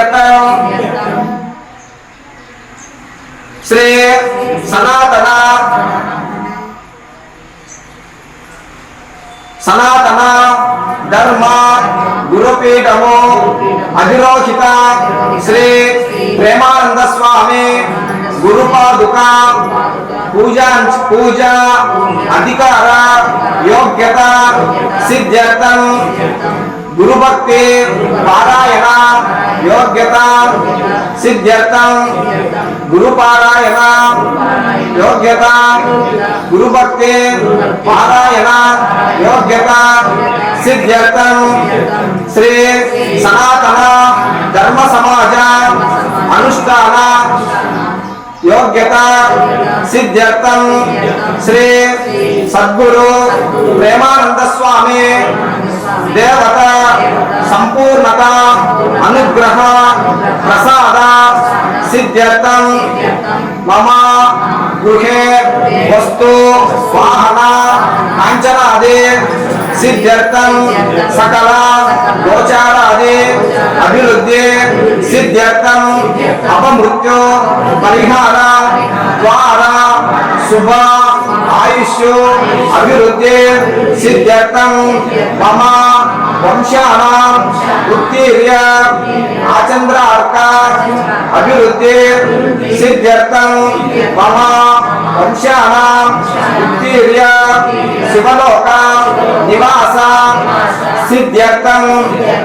సిద్ధ్యర్థం శ్రీ సనాతన సనాతన ధర్మ గురుపీఠము అధిరోహిత శ్రీ ప్రేమానంద స్వామి గురుపాదుక పూజ పూజ అధికార యోగ్యత సిద్ధ్యర్థం గురుభక్తి పారాయణ యోగ్యత సిద్ధ్యర్థం గురుపారాయణ యోగ్యత గురుభక్తి పారాయణ యోగ్యత సిద్ధ్యర్థం శ్రీ సనాతన ధర్మ సమాజ అనుష్ఠాన యోగ్యత సిద్ధ్యర్థం శ్రీ సద్గురు ప్రేమానంద స్వామి దేవత సంపూర్ణత అనుగ్రహ ప్రసాద సిద్ధ్యర్థం మమ గృహే వస్తు వాహన కాంచనాది సిద్ధ్యర్థం సకల గోచారాది అభివృద్ధి సిద్ధ్యర్థం అపమృత్యు పరిహార ద్వార శుభ ఆయుష్ అభివృద్ధి సిద్ధ్యర్థం మమ వంశాన ఉత్తీర్య ఆచంద్రార్క అభివృద్ధి సిద్ధ్యర్థం మమ వంశాన ఉత్తీర్య శివలోక నివా నివాస సిద్ధ్యర్థం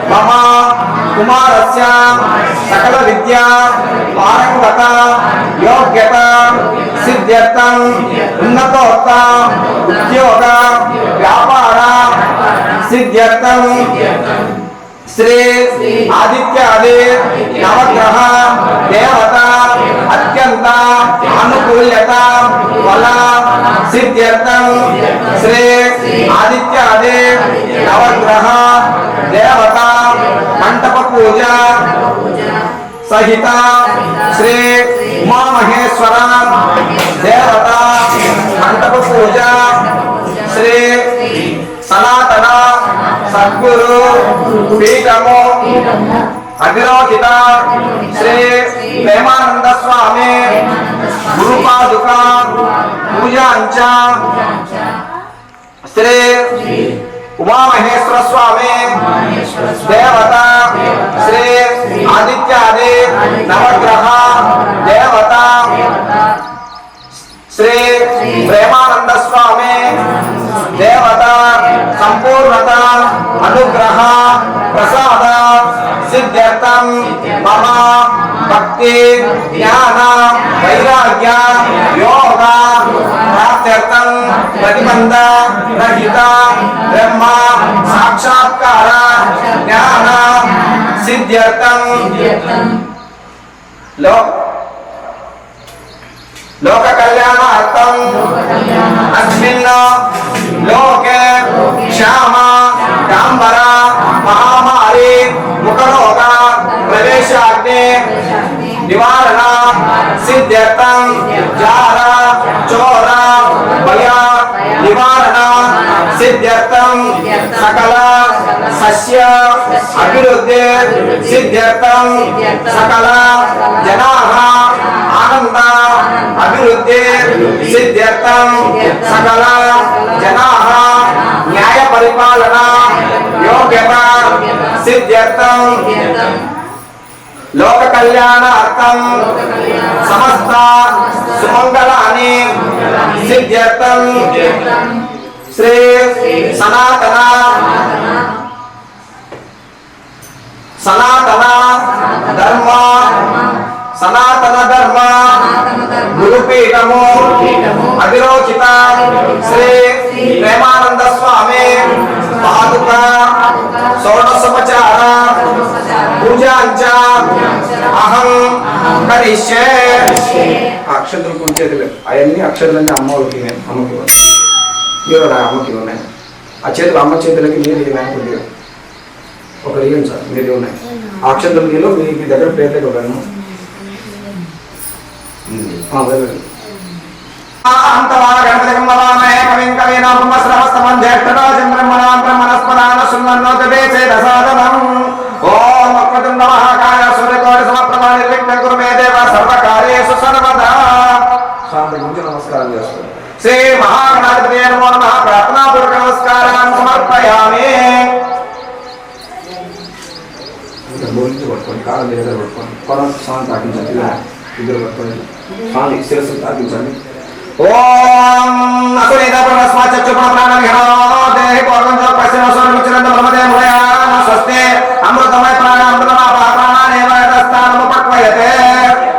మమ కుమారస్య సకల విద్య పారంగత యోగ్యత సిద్ధ్యర్థం ఉన్నతోత్త ఉద్యోగ వ్యాపార సిద్ధ్యర్థం శ్రీ ఆదిత్యాది నవగ్రహ దేవత అత్య అత్యంత అనుకూల్యత వల సిద్ధ్యర్థం శ్రీ ఆదిత్యాది నవగ్రహ దేవత మంటప పూజ సహిత శ్రీ ఉమామహేశ్వర దేవత మంటప పూజ శ్రీ సనాతన సద్గురు పీఠము అధిరోహిత శ్రీ ప్రేమానంద స్వామి గురుపాదుక పూజాంచ శ్రీ ఉమామహేశ్వర స్వామి దేవత శ్రీ ఆదిత్యాది నవగ్రహ దేవత శ్రీ ప్రేమానంద స్వామి దేవత సంపూర్ణత అనుగ్రహ ప్రసాద సిద్ధ్యర్థం మమ భక్తి జ్ఞాన వైరాగ్య యోగ ప్రాప్త్యర్థం ప్రతిబంధ రహిత బ్రహ్మ సాక్షాత్కార జ్ఞాన సిద్ధ్యర్థం లో లోక కళ్యాణార్థం అస్మిన్న లోకే క్షామ కాంబర మహామారి ముఖరోగ ప్రవేశాగ్ని నివారణ సిద్ధ్యర్థం జార చోర భయ నివారణ సిద్ధ్యర్థం సకల సస్య అభివృద్ధి సిద్ధ్యర్థం సకల జనా ఆనంద అభివృద్ధి సిద్ధ్యర్థం సకల జనా న్యాయ పరిపాలన యోగ్యత సిద్ధ్యర్థం లోక కళ్యాణార్థం సమస్త సుమంగళాని సిద్ధ్యర్థం శ్రీ సనాతన సనాతన ధర్మ సనాతన ధర్మ గురుపీఠము అధిరోచిత శ్రీ ప్రేమానంద స్వామి పాదుక షోడశోపచార పూజాంచ అహం కరిష్యే అక్షంతలు లేదు అవన్నీ అక్షతలన్నీ అమ్మవారికి నేను అమ్మకి ఇవ్వాలి మీరు నా అమ్మకి ఉన్నాయి ఆ చేతులు అమ్మ చేతులకి మీరు ఇవ్వాలి ఒక రియన్ ఇవ్వండి సార్ మీరు ఉన్నాయి ఆ అక్షతలు మీరు మీ దగ్గర పేర్లు ఇవ్వగలను నమస్కారం చేస్తుంది శ్రీ మహాగణాధిపతి నమో నమ ప్రార్థనాపూర్వక నమస్కారాన్ని సమర్పయామి బోధించి పట్టుకోండి కాలం దగ్గర పట్టుకోండి పొలం స్వామి తాకించండి ఇద్దరు పట్టుకోండి స్వామి శిరస్సు తాకించండి ఓం అసునీత పరమస్మా చక్షుపణ ప్రాణం ఘనో దేహి పూర్వం చ పశ్చిమ స్వరం బ్రహ్మదే మురయా స్వస్తి అమృతమయ ప్రాణ అమృతమా ప్రాణానేవ యథస్థానము పక్వయతే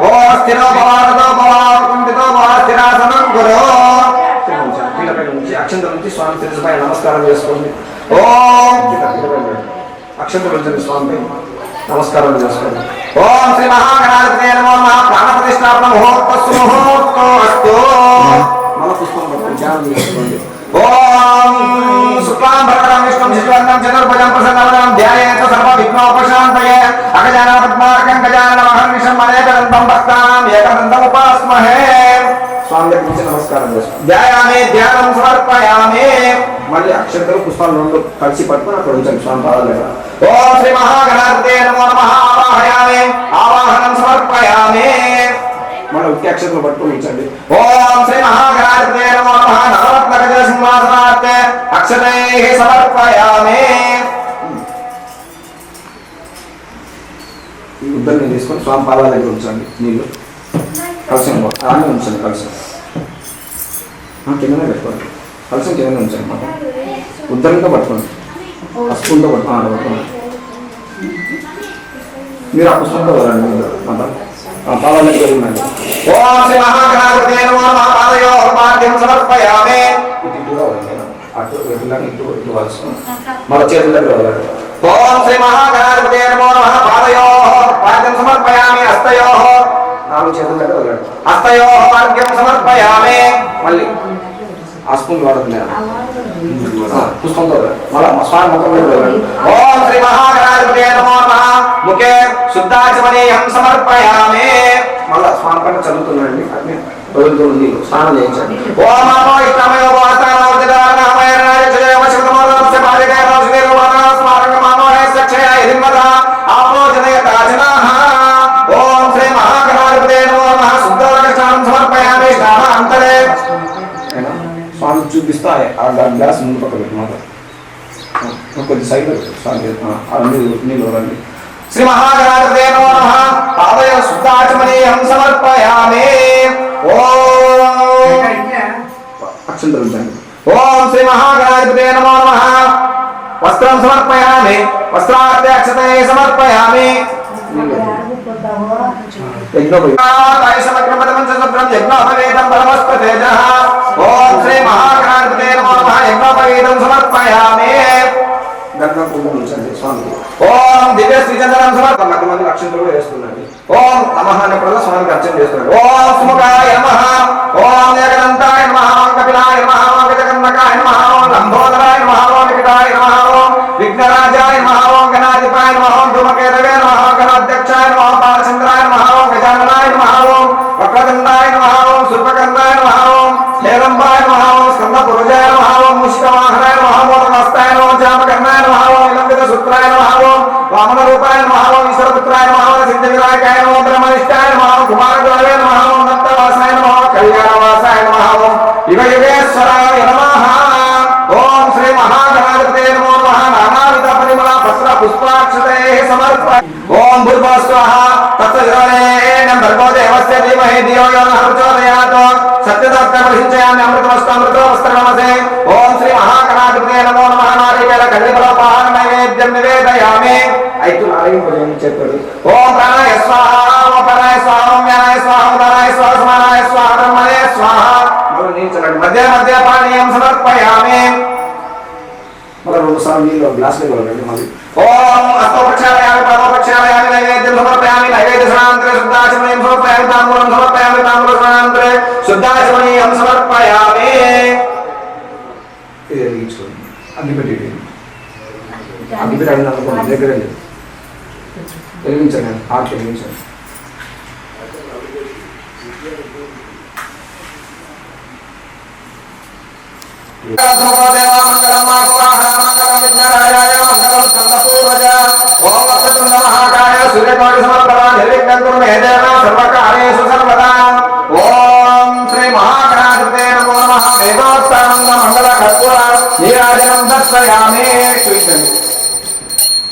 ఓ స్థిరో భవారతో భవా కుంఠితో స్థిరాసనం గురు పీఠపై నుంచి స్వామి శిరస్సుపై నమస్కారం చేసుకోండి ఓం అక్షంత నుంచి స్వామి నమస్కారం చేసుకోండి ఓం శ్రీ మహాగణాధిపతి నమో. నమః ప్రాణ ప్రతిష్టాపన ముహూర్తస్సు ముహూర్తో అస్తు మల పుష్పం ధ్యానం చేసుకోండి ఓం శుక్లాం భరతం విష్ణుం శశివర్ణం చతుర్భుజం ప్రసన్నవదనం ధ్యాయేత సర్వ విఘ్నోపశాంతయే అగజాన పద్మార్కం గజానన మహర్నిశం అనేకదంతం భక్తానాం ఏకదంతం ఉపాస్మహే స్వామి దగ్గర నుంచి నమస్కారం చేసుకోండి ధ్యాయామి ధ్యానం సమర్పయామి. మళ్ళీ అక్షంతలు పుష్పాలు రెండు కలిసి పట్టుకుని అక్కడ ఉంచండి స్వామి పాదాల దగ్గర. ఓం శ్రీ మహాగణాధిపతే నమో నమః ఆవాహయామి ఆవాహనం సమర్పయామి. మళ్ళీ ఉక్కి పట్టుకుని ఉంచండి. ఓం శ్రీ మహాగణాధిపతే నమో నమః నవరత్న గజ అక్షతైః సమర్పయామి. ఈ ఉద్దరిని తీసుకొని స్వామి పాదాల దగ్గర ఉంచండి నీళ్ళు. కలసం ఆమె ఉంచండి కలసం కిందనే పెట్టుకోండి. కలసం కిందనే ఉంచండి మాట ఉద్దరంతో పట్టుకోండి. పసుపుతో పట్టుకోండి పట్టుకోండి. మీరు ఆ పుస్తకంతో వదలండి. మీరు మాట ఆ పాదాల ఓం శ్రీ మహాగణాధిపతే నమో పాదయో పాద్యం సమర్పయామి. ఇటు ఇటుగా అటు ఇటులా ఇటు ఇటు వలుచుకోండి మరో చేతుల దగ్గర వదలండి ఓం శ్రీ మహాగణాధిపతే నమో పాదయో పాద్యం సమర్పయామి. హస్తయో నాలుగు చేతుల దగ్గర హస్తయో పాద్యం మళ్ళీ ఆ స్పూన్ మళ్ళా స్వామి ముఖం ఓం శ్రీ మహాగణాధిపతే నమో ముఖే శుద్ధాచమనీయం మళ్ళా స్వామి పైన చదువుతున్నాండి అట్నే స్నానం చేయించండి ఓం ఇష్టమయో చూపిస్తా ఆ గ్లాస్ ముందు పక్క పెట్టి మాట కొద్ది సైడ్ స్వామి నీళ్ళు నీళ్ళు రండి శ్రీ మహాగణాధిపతే నమో నమః. పాదయ శుద్ధాచమనీయం సమర్పయామి. ఓం. ఓం శ్రీ మహాగణాధిపతే నమో నమః. వస్త్రం సమర్పయామి. వస్త్రాధ్యక్షతే సమర్పయామి. ఓం శ్రీ మహాగణాధిపతే నమో నమః. యజ్ఞోపవీతం సమర్పయామి. గంగా పువ్వు స్వామి ఓం దివ్య శ్రీచందనం సమర్పణ మధ్య మంది నక్షత్రం వేస్తున్నాడు ఓం నమః అనే పదం స్వామికి అర్చన చేస్తున్నాడు ఓం సుముఖాయ నమః ఓం ఏకదంతాయ నమః ఓం కపిలాయ నమః ఓం గజకర్ణకాయ నమః ఓం లంబోదరాయ నమః ఓం వికటాయ నమః ఓం విఘ్నరాజాయ ఓం గణాధిపాయ ఓం ధూమకేతవే ఓం గణాధ్యక్షాయ ఓం బాలచంద్రాయ ఓం గజాననాయ ఓం వక్రదండాయ ఓం ఓం హేరంబాయ ఓం ఓం ఓం ఓం జామకర్ణాయ ఓం రూపాయ నమః వామన రూపాయ నమః ఈశ్వరపుత్రాయ నమః ఓం సిద్ధ వినాయకాయ నమః బ్రహ్మనిష్టాయ నమః ఓం కుమారగ్రహవే నమః ఓం దత్తవాసాయ నమః ఓం కళ్యాణవాసాయ నమః యుగ యుగేశ్వరాయ నమః ఓం శ్రీ మహాగణాధిపతే నమో నమః నానావిధ పరిమళ పత్ర పుష్పాక్షతే సమర్ప ఓం భూర్భస్వాహ తత్సవితుర్వరేణ్యం భర్గో దేవస్య ధీమహి ధియో యో నః ప్రచోదయాత్ సత్యదత్త ప్రసిద్ధయామి అమృతమస్తు అమృతమస్త్రనమసే ఓం శ్రీ మహాగణాధిపతే నమో నమః నారికేల కళ్యఫలపాన నైవేద్యం నివేదయామి ఐదు నారాయణ చెప్పాడు ఓం ప్రాణాయ స్వాహ ఓం ప్రాణాయ స్వాహ ఓం స్వాహ ఓం ధనాయ స్వాహ సమానాయ స్వాహ బ్రహ్మణే స్వాహ. మళ్ళీ మధ్య మధ్య పానీయం సమర్పయామి. మళ్ళీ రెండు సార్లు నీళ్ళు గ్లాస్లో ఇవ్వండి మళ్ళీ. ఓం అస్తోపక్షాలయామి పాదోపక్షాలయామి నైవేద్యం సమర్పయామి నైవేద్య సనాంతరే శుద్ధాచమనీయం సమర్పయామి తాంబూలం సమర్పయామి తాంబూల సనాంతరే శుద్ధాచమనీయం సమర్పయామి. ఇది వెలిగించుకోండి పెట్టి అగ్గి పెట్టి అడిగిన అనుకోండి దగ్గర వెళ్ళి. వెలిగించండి ఆర్ట్ వెలిగించండి ఓం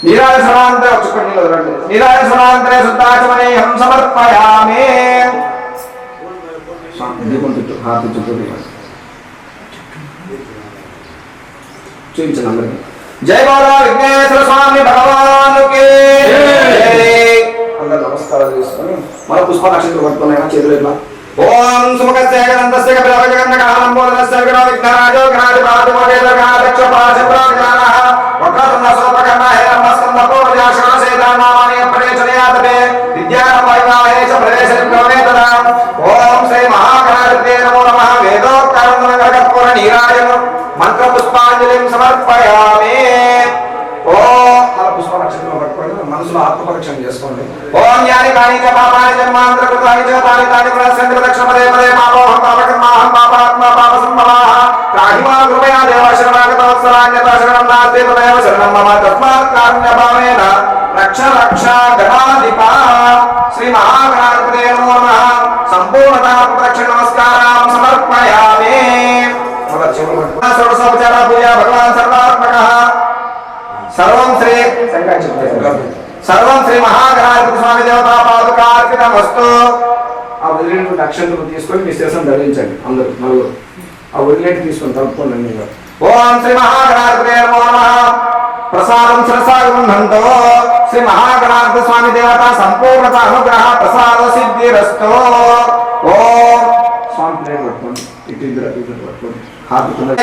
నీరాజసనాంతరే వదలండి నీరాజసనాంతరే శుద్ధాచమనేహం సమర్పయామి. చూపించండి అందరికీ. జై విఘ్నేశ్వర స్వామి భగవానుకి. జై. అందరూ నమస్కారం చేసుకొని మన పుష్ప నక్షత్రం పట్టుకున్నాయి చేతులు ఇట్లా ఓం సుముఖస్య గణంతస్య కపిలవ బోధనస్య విఘ్న విఘ్నరాజో గణాది పాదమోదేవ గణాధ్యక్ష పాశంద్ర జ్ఞానః సోపకర్ణ హే నమస్కంద పూర్వజాశన సేదానామాని ప్రవేశనయాతతే విద్యానం వైవాహే చ ఓం శ్రీ మహాగణాధిపతే నమో నమః. వేదోక్తారం గణకర్పూర నీరాజనం సమర్పయామి. మనసులో ఆత్మపరీక్షణ చేసుకోండి. ఓం జ్ఞాని కాని చ పాపాని జన్మాంతర కృతాని చ తాని తాని ప్రసంతి పదే పదే పాపోహం పాపకర్మాహం పాపాత్మ పాప సంభవాహ రాహిమా కృపయా దేవ శరణాగత వత్సరాన్యత శరణం నాస్తి తదేవ శరణం మమ తస్మాత్ కారుణ్య భావేన రక్ష రక్ష గణాధిప. శ్రీ మహాగణాధిపతే నమో. నమః సంపూర్ణత ప్రదక్షిణ నమస్కారం సమర్పయామి. షోడశోపచార పూజ భగవాన్ సర్వాత్మక. సర్వం శ్రీ సర్వం శ్రీ మహాగణాధిపతి స్వామి దేవతా పాదుకార్పితం వస్తు ఆ వదిలేటువంటి అక్షంతలు తీసుకొని మీ శిరసం ధరించండి అందరూ నలుగురు. ఆ వదిలేటి తీసుకొని తలుపుకోండి మీరు. ఓం శ్రీ మహాగణాధిపతి నమో నమః. ప్రసాదం శిరసాగృహంతో శ్రీ మహాగణాధిపతి స్వామి దేవత సంపూర్ణత అనుగ్రహ ప్రసాద సిద్ధిరస్తో. ఓం. స్వామి ప్రేమ పట్టుకోండి. ఇటు ఇద్దరు అటు ఇద్దరు పట్టుకోండి. పూర్వే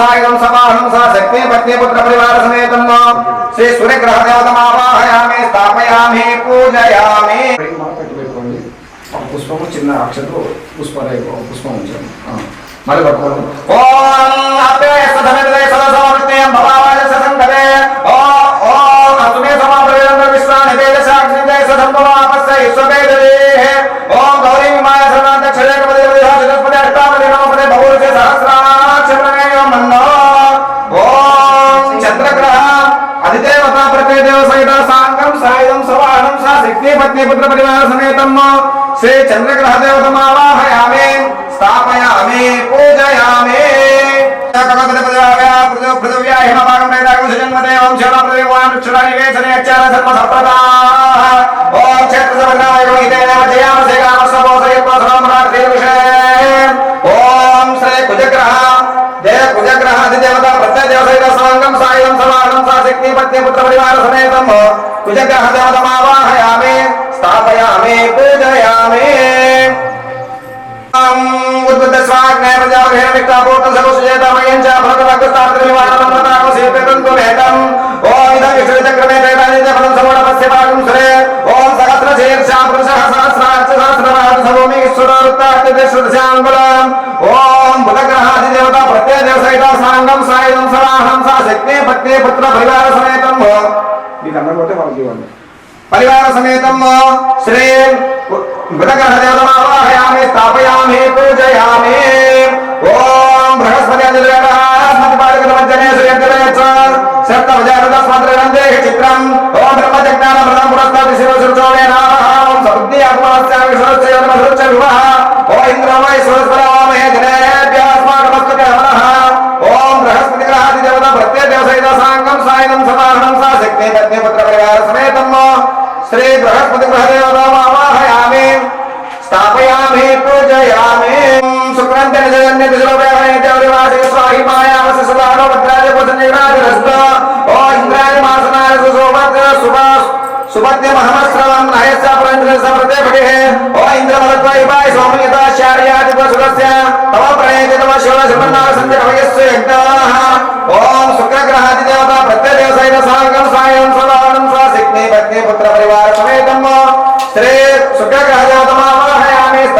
సాంగం సాయుధం సమాహం సా శక్తి పత్ని పుత్ర పరివార సమేతం శ్రీ సూర్యగ్రహ దేవతమావాహయామి స్థాపయామి పూజయామి పుష్పము చిన్న అక్షతలు పుష్ప పుష్పం ఉంచాము మరి పట్టుకోండి సవాహనం సా శక్తి పత్ని పుత్ర పరివార సమేతం శ్రీ చంద్రగ్రహ దేవతమావాహయామి స్థాపయామి పూజయామి పృథివ్యా హిమభాగం కుజగ్రహ అధిదేవత ప్రత్యయ దేవసైత సాంగం సాయుధం సమానం సా శక్తి పత్ని పుత్ర పరివార సమేతం కుజగ్రహ దేవతమావాహయామి స్థాపయామి పూజయామి ఉద్బుద్ధ స్వాగ్నే ప్రజావహేన విక్తాపూర్త సర్వసుజేతమయం చ భరతభక్తార్థ నివారణం నతాకు సేపితంతు వేదం ఓం ఇదం విశ్వచక్రమే వేదాని ఫలం సమోడపస్య భాగం సురే ఓం సహస్ర శీర్ష పురుష సహస్రాక్ష సహస్రనాథ సభూమి ఈశ్వరోత్తాంగులం ఓం బుధగ్రహాది దేవత ప్రత్యయ దేవ సహిత సాంగం సాయుధం సమాహం సా శక్తి పత్ని పుత్ర పరివార సమేతం మీకు అందకపోతే వాళ్ళకి ఇవ్వండి పరివార సమేతం శ్రీ బుధగ్రహ దేవతమావాహయామి స్థాపయామి పూజయామి ఓం బృహస్పతి అధిదేవస్మతి పాలికల మధ్యనే శ్రీయజ్ఞ సప్త చిత్రం. ఓం బ్రహ్మజ్ఞాన ప్రథమ పురస్తాది శివసుచోమే నామః సబుద్ధి ఆత్మస్యామి సరస్య మధురచ వివాహ. ఓ ఇంద్ర వై సరస్వర ఓమే నమః ఓం బృహస్పతి గ్రహాది దేవత ప్రత్యేక దేవసైత సాంగం సమాహనం సా శక్తి పత్ని పుత్ర పరివార సమేతం శ్రీ బృహస్పతి जयामे शुक्रं तेन जगन्ने विष्णु व्याहरे देवरिवासे स्वाहि मायावस सदानो भद्राज भजनेराज रस्ता ओ इंद्राय मासनाय सुसोभत सुभाष सुभद्य महमस्रवं नयस्य प्रंजन समृते भगे ओ इंद्र मलत्वाय बाय स्वामिता शार्यादि वसुरस्य तव प्रणेति तव शिव समन्ना सन्ति भवयस्य यज्ञाः ओम शुक्रग्रहादि देवता प्रत्यदेवसेन सागम सायं सदानं स्वासिग्ने पत्नी पुत्र परिवार समेतम् श्री शुक्रग्रह देवता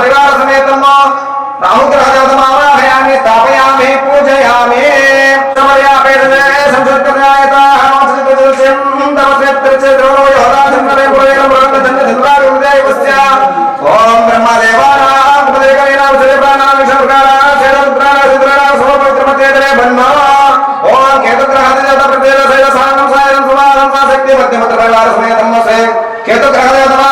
परिवारसमेतं वा राहुग्रहजातम् आवाहयामि स्थापयामि पूजयामि समर्यापेदनाय संसर्गनायताः वासुदेवस्य तपसेत्रक्षेत्रो योदासङ्गमे पुरेण ब्रह्मचन्द्रधन्वारुदेवस्य ॐ ब्रह्मदेवानां उपदेकैनां सदेवानां विषर्गाणां शेषरुद्राणां रुद्राणां सोमपवित्रमतेतरे ब्रह्मा ॐ केतुग्रहादिजातप्रत्येन शैलसाङ्गं सायं सुमानं सा शक्तिमध्यमत्र परिवारसमेतं वसे केतुग्रहजातम्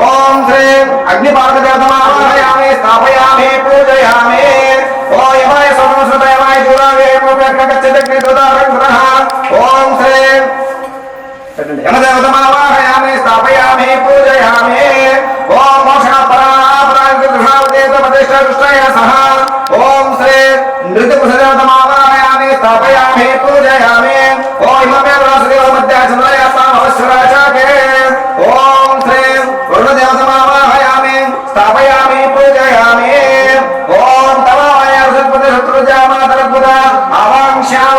ఓం శ్రీ అగ్నిపాద దేవతమావాహయామి స్థాపయామి పూజయామి ఓ యమాయ సమస్రత యమాయ దూరావే ఓం శ్రీ యమదేవతమావాహయామి స్థాపయామి పూజయామి ఓం మోక్షణ పరాపరాధిష్టాయ సహ ఓం శ్రీ నృత్యపుషదేవతమావాహయామి స్థాపయామి పూజయామి ఓ ఇమమే स्थापयामि, पूजयामि। ॐ तवाय सत्पति शत्रुजामातरद्भुता आवाङ्क्षां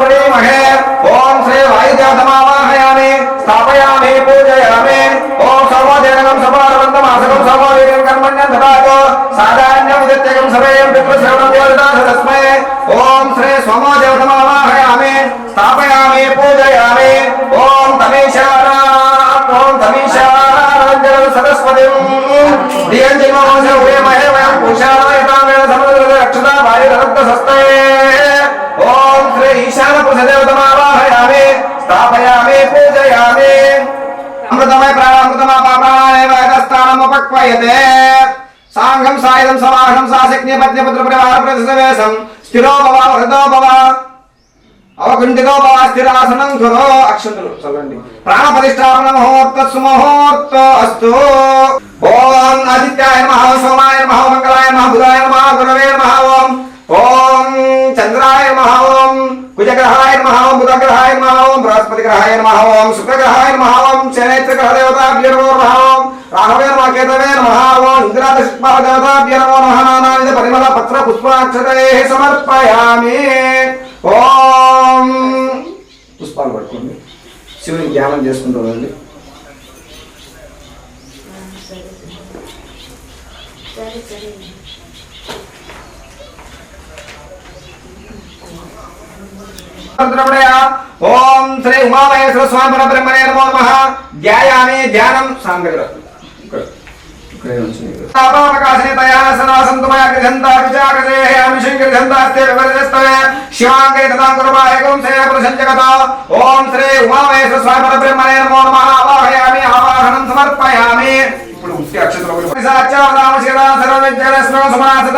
ॐ श्री वायुजातमावाहयामि। स्थापयामि, पूजयामि। ॐ सर्वजनकं समारबन्धमासकं सर्ववीरं कर्मण्यं तथा च साधान्यं, विद्यत्यकं, सर्वेयं पितृश्रवणं देवता तस्मै। ॐ श्री सोमोदेवतमावाहयामि स्थापयामि, पूजयामि। ॐ तमीशारा ॐ तमीशारा सरस्वतीम् సరస్వతి దియంజన్మోహ ఉదయమహే వయం పురుషాలయతామేణ సముద్ర రక్షతా వాయురక్త సస్తే ఓం శ్రీ ఈశాన పురుషదేవతమావాహయామి స్థాపయామి పూజయామి అమృతమయ ప్రాణామృతమా సాంఘం సాయుధం సమాహం సాశక్తి పత్నిపుత్ర పరివార ప్రతిసవేశం స్థిరో భవ హృదో స్థిరాసనం కురో. అక్షంతులు చదవండి. ప్రాణ ప్రతిష్టాపన ముహూర్త సుముహూర్త అస్తు ఓం ఆదిత్యాయ నమః సోమాయ నమః మంగళాయ నమః బుధాయ నమః గురవే నమః ఓం. ఓం చంద్రాయ నమః ఓం కుజగ్రహాయ నమః ఓం బుధగ్రహాయ నమః ఓం బృహస్పతి గ్రహాయ నమః ఓం శుక్రగ్రహాయ నమః ఓం శనేత్ర గ్రహ దేవతాభ్యో నమః ఓం రాహవే నమః కేతవే నమః ఓం ఇంద్రాద శుక్ల దేవతాభ్యో నమో నమః నానావిధ పరిమళ పత్ర పుష్పాక్షతే సమర్పయామి. ఓం పుష్పాలు పట్టుకోండి శివుని ధ్యానం చేసుకుంటుందండి సరే ఓం శ్రీ ఉమామహేశ్వర స్వామి పరబ్రహ్మణే నమో నమః. ధ్యాయామే ధ్యానం సాంగగ్ర ఇక్కడే ఉంచండి పాపకాశనే తయా సనాసంతమయ గ్రహంతా విచాగసేయామి శంకరఘంతాస్తే వివరస్తవే శివాంగే తదాం కుర్వాయకం సే ప్రసంజగత ఓం శ్రీ ఉమామహేశ్వర స్వామి పరబ్రహ్మణే నమో నమః ఆవాహయామి ఆవాహనం సమర్పయామి ఇప్పుడు ముఖ్య అక్షతలు సాచావదామ శిరా సర్వవిద్యల స్మరణ సమాసత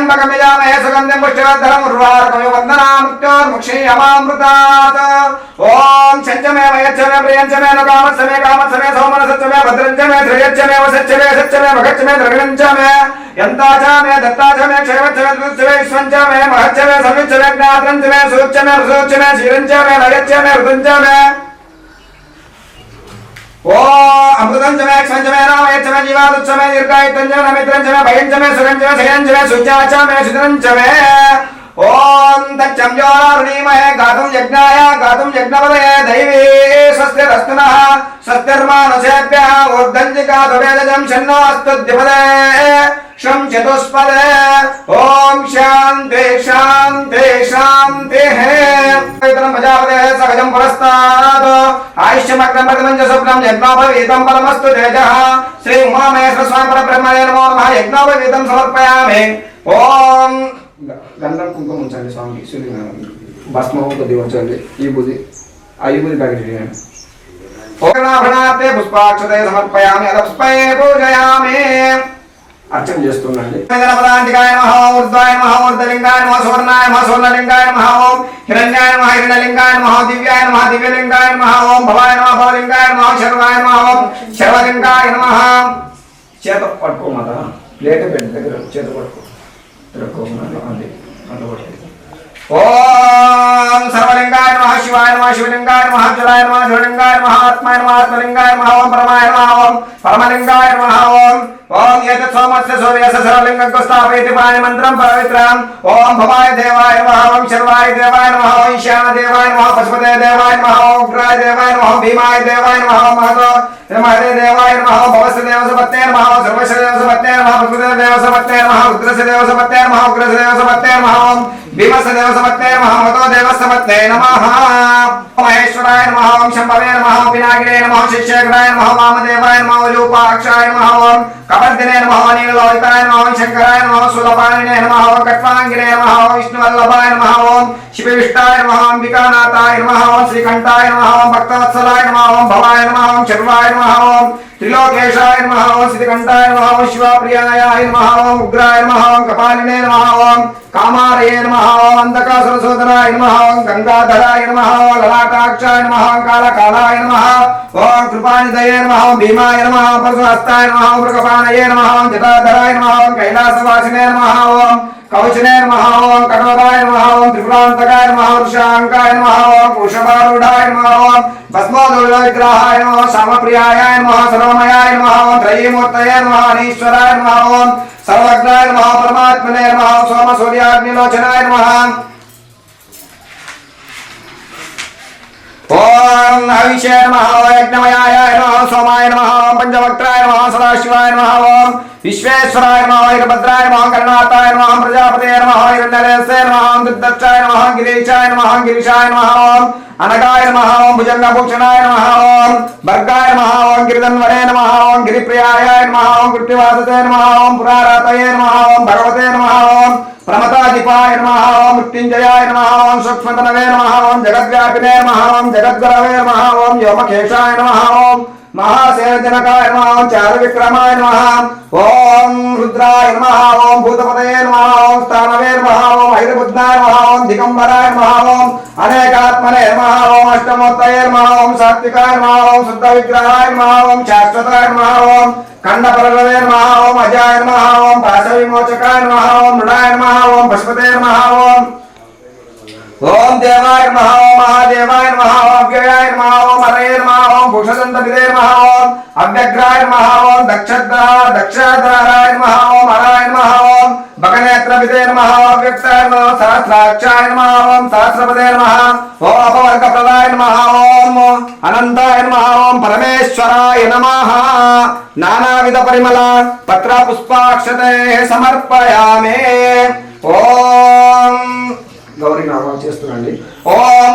त्र्यम्बकमिजामहे सुगन्धिं पुष्टिवर्धनम् उर्वारुकमिव वन्दनामृत्योर्मुक्षीयमामृतात् ॐ शञ्च मे मयच्छ मे प्रियञ्च मे नु कामत्स मे कामत्स मे सोमनसच्च मे भद्रञ्च मे धृयच्च मे वसच्च मे सच्च मे भगच्च मे द्रविणञ्च मे यन्ता च मे दत्ता च मे क्षयवच्च मे दुच्च मे विश्वञ्च मे महच्च मे संयुच्च मे ज्ञातञ्च मे सूच्च मे रसूच्च मे क्षीरञ्च मे नयच्च मे ऋतुञ्च मे अमृतञ्चमे क्षञ्चमे रामयच्छमे जीवादुच्छमे दीर्घायुतञ्चमे नमित्रञ्चमे भयञ्चमे सुरञ्चमे शयञ्चमे सुजाचमे सुतरञ्चमे ॐ तच्चं ज्योर्णीमहे गातुं यज्ञाय गातुं यज्ञपदये दैवी ఆయుష్యమగ్నం స్వప్నం యజ్ఞోపవీతం పరమస్తు తేజః శ్రీ ఉమామహేశ్వర స్వామి పరబ్రహ్మణే నమో నమః. యజ్ఞోపవీతం సమర్పయామి. ఓం. గంధం కుంకుమ ఉంచండి స్వామికి సూర్యనారాయణ భస్మం కొద్దిగా ఉంచండి. ఈ బుద్ధి ఆ ఈ బుద్ధి ప్యాకెట్ చేయండి. ఓకనాభనార్థే పుష్పాక్షతే సమర్పయామి. అద పుష్పే పూజయామి. అర్చన చేస్తుండండి. పదాంతికాయ నమః ఊర్ధ్వాయ నమః ఊర్ధ్వలింగాయ నమః సువర్ణాయ నమః సువర్ణలింగాయ నమః ఓం హిరణ్యాయ నమః హిరణ్యలింగాయ నమః దివ్యాయ నమః దివ్యలింగాయ నమః ఓం భవాయ నమః భవలింగాయ నమః శర్వాయ నమః ఓం శర్వలింగాయ నమః. చేత పట్టుకో మాత. ప్లేట్ బెడ్ దగ్గర చేత పట్టుకో. అది పట్టుకో. ఓం సర్వలింగాయ నమః శివాయ నమః శివలింగాయ నమః జలాయ నమః జలలింగాయ నమః ఆత్మాయ నమః ఆత్మలింగాయ నమః ఓం పరమాయ నమః ఓం పరమలింగాయ నమః ఓం ఓం ఏతత్ సోమస్య సూర్యస్య సర్వలింగం స్థాపయతి పాయ మంత్రం పవిత్రం ఓం భవాయ దేవాయ నమః ఓం శర్వాయ దేవాయ నమః ఓం ఈశాన దేవాయ నమః పశుపతే దేవాయ నమః ఓం ఉగ్రాయ దేవాయ నమః భీమాయ దేవాయ నమః ఓం మహతో మహదే దేవాయ నమః ఓం భవస్య దేవసపత్తే నమః ఓం సర్వస్య దేవసపత్తే నమః పశుపతే దేవసపత్తే నమః రుద్రస్య దేవసపత్తే నమః ఉగ్రస్య దేవసపత్తే నమః ఓం భీమస్య దేవసపత్తే నమః మహతో దేవసపత్తే నమః మహేశ్వరాయ నమః ఓం శంభవే నమః ఓం పినాకిరే నమః ఓం శిష్యేశ్వరాయ నమః వామదేవాయ నమః ఓం రూపాక్షాయ నమః ఓం కపర్దినే నమః ఓం నీలలోహితాయ నమః ఓం శంకరాయ నమః ఓం సులభానినే నమః ఓం కట్వాంగినే నమః ఓం విష్ణువల్లభాయ నమః ఓం శివవిష్టాయ నమః ఓం అంబికానాథాయ నమః ఓం శ్రీకంఠాయ నమః ఓం భక్తవత్సలాయ నమః ఓం భవాయ నమః ఓం శర్వాయ నమః ఓం త్రిలోకేశాయ నమః ఓం శ్రీకంఠాయ నమః ఓం శివప్రియాయ నమః ఓం ఉగ్రాయ నమః ఓం కపాలినే నమః ఓం కామారయే నమః ఓం అంధకాసురసోదరాయ నమః ఓం గంగాధరాయ నమః ఓం లలాటాక్షాయ నమః ఓం కాళకాలాయ నమః ఓం కృపానిదయే నమః ఓం భీమాయ నమః ఓం పరశుహస్తాయ నమః ఓం మృగపానయే నమ ఓం జటాధరాయ నమ ఓం కైలాసవాసినే నమ ఓం కౌచనే నమ ఓం కఠోరాయ నమ ఓం త్రిపురాంతకాయ నమ వృషాంకాయ నమ ఓం వృషభారూఢాయ నమ ఓం భస్మోదూర విగ్రహాయ నమ సమప్రియాయ నమ సర్వమయాయ నమ ఓం త్రయీమూర్తయ నమ అనీశ్వరాయ నమ ఓం సర్వగ్రాయ నమ పరమాత్మనే నమ సోమ సూర్యాగ్నిలోచనాయ నమ ఓం హవిషే నమ యజ్ఞమయాయ నమ సోమాయ నమ పంచవక్త్రాయ నమ సదాశివాయ నమ ఓం విశ్వేశ్వరాయ నమః వీరభద్రాయ నమ కరుణాతాయ నమ ప్రజాపతే నమ హిరణ్యరేసే నమ దుర్దక్షాయ నమ గిరీశాయ నమ గిరిశాయ నమ ఓం అనగాయ నమ ఓం భుజంగభూషణాయ నమ ఓం భర్గాయ నమ ఓం గిరిధన్వరే నమ ఓం గిరిప్రియాయ నమ ఓం కృత్తివాసతే నమ ఓం పురారాతయే నమ ఓం భగవతే నమ ఓం ప్రమతాధిపాయ నమ ఓం మృత్యుంజయాయ నమ ఓం సూక్ష్మతనవే నమ ఓం జగద్వ్యాపినే నమ ఓం జగద్గురవే నమ ఓం యోమకేశాయ నమ ఓం మహాసేనజనకాయ నమ చారు విక్రమాయ నమ ఓం రుద్రాయ నమ ఓం భూతపతయే నమ ఓం స్థానవే నమ ఓం ఐరబుద్ధాయ నమ ఓం దిగంబరాయ నమ ఓం అనేకాత్మనే నమ ఓం అష్టమోత్తయ నమ ఓం సాత్వికాయ నమ ఓం శుద్ధ విగ్రహాయ నమ ఓం శాశ్వతాయ నమ ఓం ఖండపరవే నమ ఓం అజాయ నమ ఓం పాశ విమోచకాయ నమః ఓం మృడాయ నమ ఓం పశుపతే నమ ఓం ఓం దేవాయ నమ ఓం మహాదేవాయ నమ ఓం అవ్యయాయ నమ ఓం హరే నమ ఓం భూషదంతవిదే నమః ఓం అవ్యగ్రాయ నమః ఓం దక్షద్ర దక్షాధారాయ నమః ఓం హరాయ నమః ఓం భగనేత్రవిదే నమః ఓం అవ్యక్తాయ నమః సహస్రాక్షాయ నమః ఓం సహస్రపదే నమః ఓం అపవర్గప్రదాయ నమః ఓం అనంతాయ నమః ఓం పరమేశ్వరాయ నమః నానావిధ పరిమళ పత్ర పుష్పాక్షతే సమర్పయామే ఓం గౌరీ నామం చేస్తున్నాండి ఓం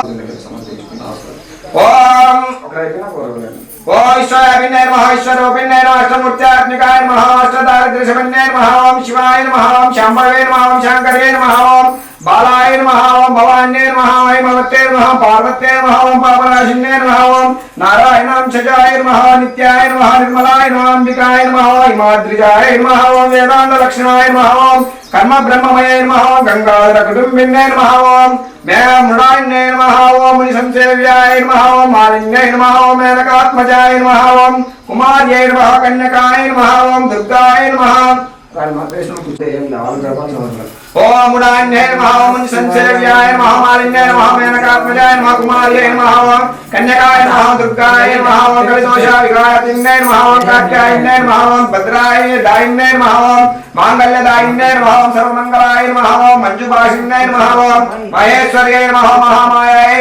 ఓం ఒకరైపోయినా కూరగాయలు. ఓం ఈశ్వరాభిన్నే నమః ఈశ్వరూపిణ్యే నమః అష్టమూర్త్యాత్మికాయ నమః అష్టదారిద్ర్యశమన్యే నమః ఓం శివాయ నమః ఓం శాంభవే నమః ఓం శాంకరే నమః ఓం బాలాయ మహావం భవాన్యే నమః వైమవత్తే మహా పార్వతే మహావం పాపరాశిన్యే మహావం ఓం నారాయణాం శజాయ నమః నిత్యాయ మహా నిర్మలాయ నమః మహా హిమాద్రిజాయ మహావం వేదాంత లక్షణాయ మహావం కర్మ బ్రహ్మమయ మహావం గంగాధర కుటుంబిన్నే మహావం మే మేమృడాన్యే నమః ముని సంసేవ్యాయ మహావం మాలిన్యై మహావం మేనకాత్మజాయ మహావం కుమార్యై నమః కన్యకాయ నమః దుర్గాయ నమః దాని మాత్రం కూర్చో ఏం వాళ్ళు జరపాల్సిన అవసరం కన్యకాయ నమః దుర్గాయ నమః ఓం భద్రాయ సర్వమంగళాయ మహామాయాయ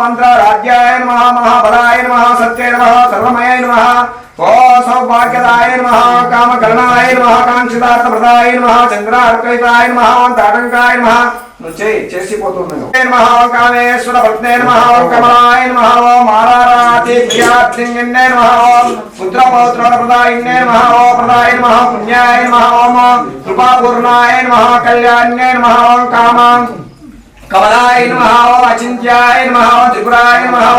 మంత్రరాజ్యాయ మహాబలాయ ఓ సౌభాగ్యదాయ నమః కామకరణాయ నమః కాంక్షితార్థప్రదాయ నమః చంద్రార్కైతాయ నమః ఓం తాటంకాయ నువ్వు చేయి చేసిపోతున్నాను నమః ఓం కామేశ్వర భక్తే నమః కమలాయ నమః ఓం మారారాతి ప్రియాత్రింగిన్నే నమః ఓం పుత్రపౌత్ర ప్రదాయిన్నే ప్రదాయ నమః పుణ్యాయ నమః కృపాపూర్ణాయ నమః కళ్యాణ్యే నమః కామాం కమలాయ నమః అచింత్యాయ నమః త్రిపురాయ నమః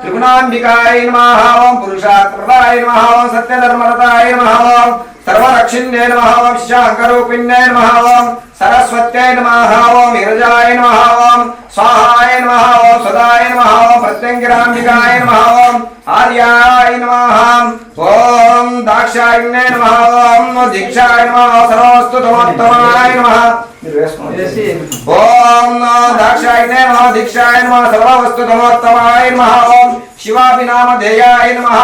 త్రిగుణాంబికాయ నమః ఓం పురుషాత్మదాయ నమః సత్యధర్మరతాయ నమః సర్వరక్షిణ్యే నమః ఓం శాంకరూపిణ్యే సరస్వత్యై నమః విరజాయ నమః ఓం స్వాహాయ నమః ఓం సదాయ నమః ఓం ప్రత్యంగిరాంబికాయ నమః ఓం ఆర్యాయ నమః ఓం దాక్షాయిణ్యే నమః ఓం దీక్షాయ నమః సర్వస్తు తమోత్తమాయ నమః. మీరు వేసుకోండి. ఓం దాక్షాయనే నమః దీక్షాయ నమః సర్వవస్తు తమోత్తమాయ నమః ఓం శివాభినామ ధేయాయ నమః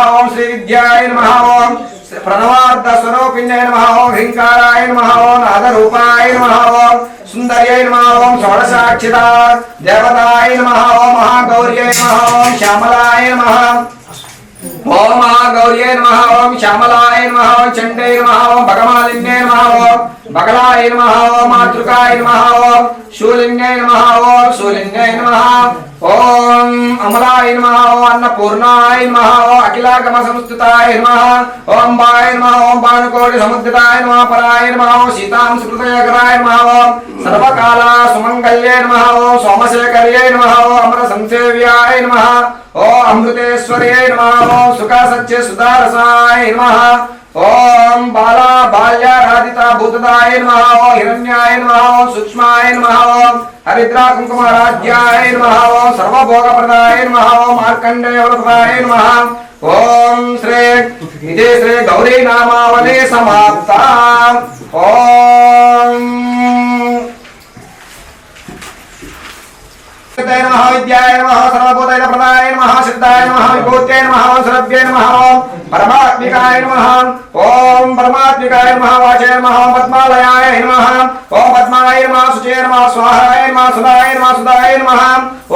ప్రణవార్థ స్వరూపిణ్యై నమః ఓం హ్రీంకారాయ నమః ఓం నాదరూపాయ నమః ఓం సుందర్యై నమః ఓం షోడశాక్షిత దేవతాయ నమః ఓం మహాగౌర్యై నమః ఓం శ్యామలాయ నమః ఓం మహాగౌర్యై నమః ఓం శ్యామలాయ నమః ఓం చండే నమః ఓం భగమాలిన్యే నమః ఓం బగలాయ నమః ఓం మాతృకాయ నమః ఓం శూలిన్యే నమః ఓం శూలిన్యే నమః ఓం అమలాయ నమ ఓం అన్నపూర్ణాయ నమ ఓం అఖిలాగమ సంస్థితాయ నమ ఓం బాయ నమ ఓం బాణకోటి సముద్రితాయ నమ పరాయ నమ ఓం సీతాం సుకృతయకరాయ నమ ఓం సర్వకాల సుమంగళ్యే నమ ఓం సోమశేఖర్యే నమ ఓ అమర సంసేవ్యాయ నమ ఓ అమృతేశ్వర్యే నమ ఓం సుఖ సత్య సుధారసాయ నమ ఓం బాలా బాల్యారాధిత భూతదాయ నమ ఓ హిరణ్యాయ నమ ఓం సూక్ష్మాయ నమ ఓం హరిద్రా కుంకుమారాధ్యాయ నమ ఓం సర్వభోగప్రదాయ నమః ఓం మార్కండేయ వరదాయ నమః ఓం శ్రీ ఇదే శ్రీ గౌరీ నామావళి సమాప్త ఓం విద్యాయ నమః విద్యాయ నమః సర్వభూతాయ ప్రదాయ నమః సిద్ధాయ నమః విభూత్యాయ నమః సరభ్యాయ నమః ఓం పరమాత్మికాయ నమః ఓం పరమాత్మికాయ నమః వాచాయ నమః ఓం పద్మాలయాయ నమః ఓం పద్మాయ నమః శుచే నమః స్వాహాయ నమః సుధాయ నమః సుధాయ నమః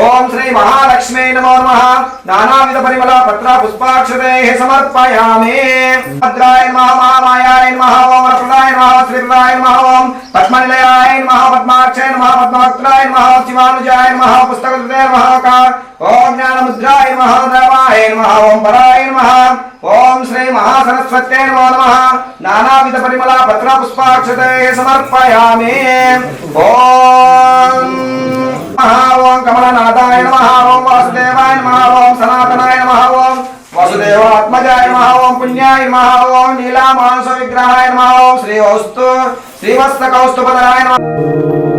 ఓం శ్రీ మహాలక్ష్మీ నమో నమః నానావిధ పరిమళ పత్ర పుష్పాక్షతైః సమర్పయామి భద్రాయ నమః మహామాయాయ నమః ఓం వరప్రదాయ నమః శ్రీప్రదాయ నమః ఓం పద్మనిలయాయ నమః పద్మాక్షయ నమః పద్మవక్త్రాయ నమః శివానుజాయ నమః పుస్తకృతే నమః ఓం జ్ఞానముద్రాయ నమః దేవాయ నమః ఓం పరాయ నమః ఓం శ్రీ మహాసరస్వత్యై నమో నమః నానావిధ పరిమళ పత్ర పుష్పాక్షతే సమర్పయామి ఓం నమః ఓం కమలనాథాయ నమః ఓం వాసుదేవాయ నమః ఓం సనాతనాయ నమః ఓం వసుదేవాత్మజాయ నమః ఓం పుణ్యాయ నమః ఓం నీలామాంస విగ్రహాయ నమః ఓం శ్రీ ఓస్తు శ్రీవత్స కౌస్తుభధరాయ నమః